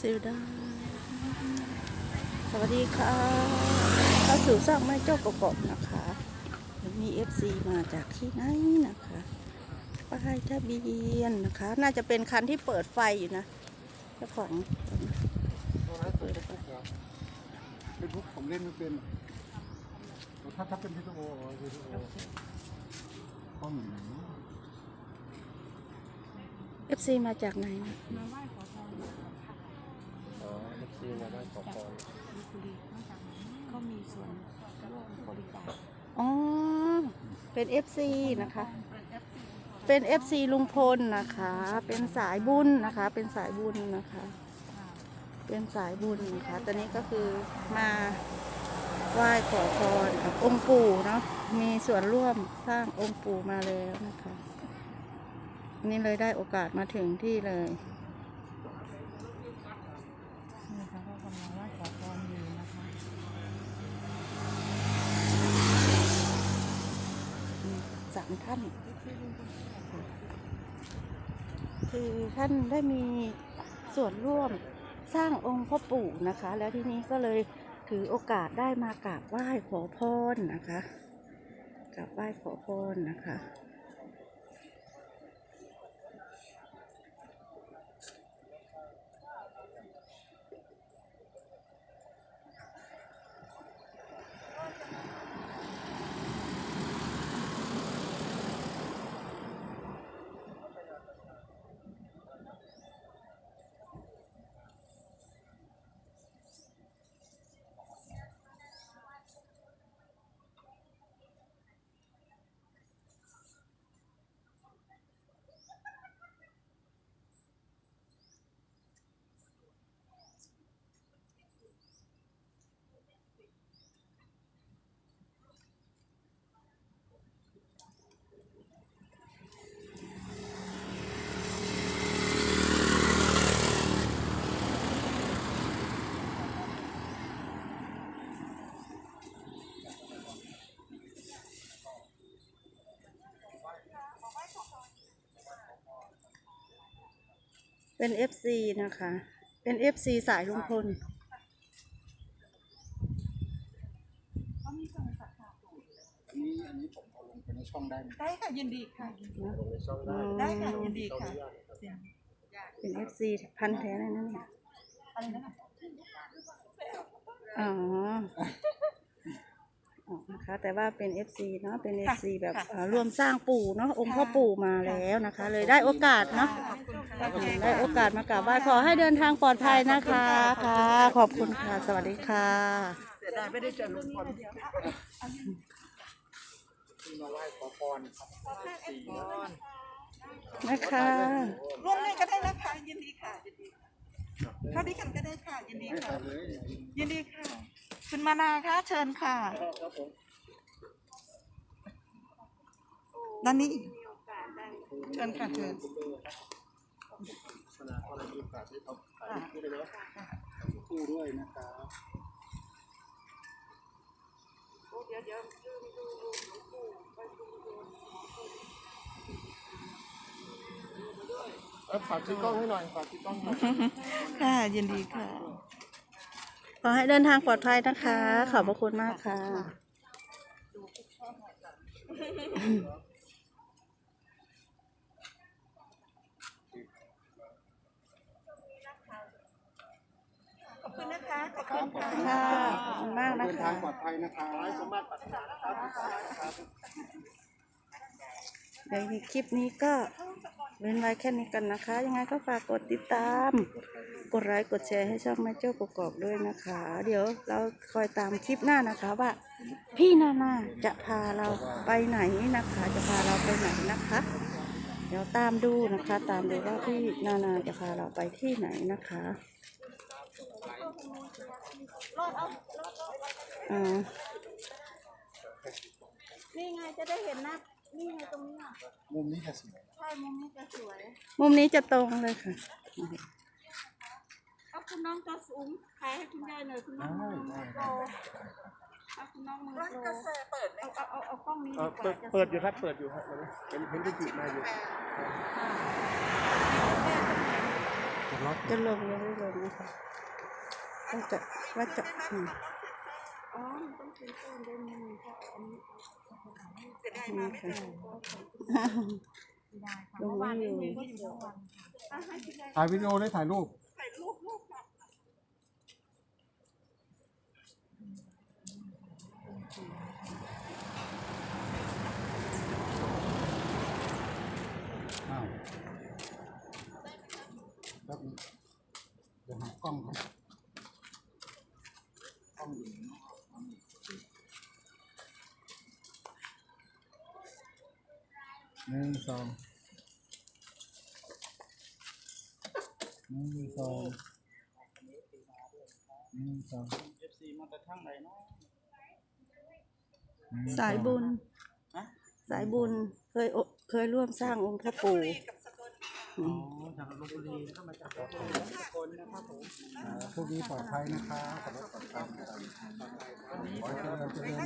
ซิลดาสวัสดีค่ะเข้าสู่สร้างไม้เจ้ากบๆนะคะมีเอฟซีมาจากที่ไหนนะคะป้ายทะเบียนนะคะ น่าจะเป็นคันที่เปิดไฟอยู่นะเจ้าของตัวนั้นเปิดเฟซบุ๊กเหรอเฟซบุ๊กผมเล่นไม่เป็นถ้าถ้าเป็นวิดีโอวิดีโอข้อมูลไหนเอฟซีมาจากไหนนะอ๋ อเอฟซีมาได้ขอพรก็มีส่วนร่วมบริจาคอ๋อ เป็นเอฟซีนะคะ เป็นเอฟซีลุงพลนะคะ เป็นสายบุญนะคะ เป็นสายบุญนะคะ เป็นสายบุญนะคะตอนนี้ก็คือมาไหว้ขอพรกับองค์ปู่เนาะ มีส่วนร่วมสร้างองค์ปู่มาแล้วนะคะ นี่เลยได้โอกาสมาถึงที่เลย นี่ค่ะก็กำลังไหว้ขอพรอยู่นะคะ สามท่าน คือท่านได้มีส่วนร่วมสร้างองค์พ่อปู่นะคะ แล้วที่นี้ก็เลยถือโอกาสได้มากราบไหว้ขอพรนะคะกราบไหว้ขอพรนะคะ เป็น FC นะคะ เป็น FC สายลุงพลอันนี้อันนี้ผมเอาลงไปในช่องได้ไหมได้ค่ะยินดีค่ะยินดีลงในช่องได้ได้ค่ะยินดีค่ะเป็น FC พันธุ์แท้เลยนะเนี่ยอะไรนะคะอ๋ ออ๋อนะคะ แต่ว่าเป็น FC เนาะเป็น FC แบบเอ่อร่วมสร้างปู่เนาะองค์พ่อปู่มาแล้วนะคะ เลยได้โอกาสเนาะขอบคุณค่ะอืมได้โอกาสมากราบไหว้ขอให้เดินทางปลอดภัยนะคะค่ะ ขอบคุณค่ะ สวัสดีค่ะเสียดายไม่ได้เจอลุงพลที่มาไหว้ขอพรครับสี่นะนะคะร่วมเล่นก็ได้นะคะยินดีค่ะยินดีค่ะเข้าด้วยกันก็ได้ค่ะยินดีไม่ค่ะขาดเลยยินดีค่ะ คุณมานาคะเชิญค่ะ ครับผมด้านนี้เชิญค่ะเชิญสนาขอรับโอกาสที่เขาถ่ายรูปด้วยนะคู่ด้วยนะครับเออฝากซื้อกล้องให้หน่อยฝากซื้อกล้องหน่อยค่ะยินดีค่ะ ขอให้เดินทางปลอดภัยนะคะ ขอบพระคุณมากค่ะ ขอบคุณนะคะ ขอบคุณค่ะ ค่ะขอบคุณมากนะเดินคะทางปลอดภัยนะครับสมบัติปรารถนาครับ เดี๋ยวคลิปนี้ก็ เว้นไว้แค่นี้กันนะคะ ยังไงก็ฝากกดติดตาม กดไลค์กดแชร์ให้ช่องแม่เจ้าประกอบด้วยนะคะ เดี๋ยวเราคอยตามคลิปหน้านะคะว่า พี่นานาจะพาเราไปไหนนะคะ จะพาเราไปไหนนะคะ เดี๋ยวตามดูนะคะ ตามดูว่าพี่นานาจะพาเราไปที่ไหนนะคะอ่านี่ไงจะได้เห็นหน้า นี่ไงตรงนี้อะมุมนี้จะสวยใช่มุมนี้จะสวยมุมนี้จะตรงเลยค่ะเอาคุณน้องตัวสูงขายให้คุณยายหน่อยคุณน้องมือโปรเอาคุณน้องมือโปรเปิดเอาเอาเอากล้องนี้เอดีอกว่าเปิดเปิดอยู่ครับ เปิดอยู่ครับเป็นเห็นที่จิมาอยู่คจะล็อกจะลงยังไม่ลงนะคะว่าจะว่าจะอืมอ๋อมันต้องซื้อต้นเดินมันก็อันนี้ นี่ค่ะลงไม่อยู่อะให้คุณยายถ่ายวิดีโอได้ถ่ายรูปถ่ายรูปรูปค่ะอ้าวแป๊บนึงเดี๋ยวหากล้องครับกล้องอยู่ หนเนาะหนึ่งสองหนึ่งสองหนึ่งสองสายบุญสายบุญเคยโอเคยร่วมสร้างองค์พระปู่อืมพวกนี้ปลอดภัยนะคะขับรถปลอดภัยนะครับขอให้เจริญเจริญ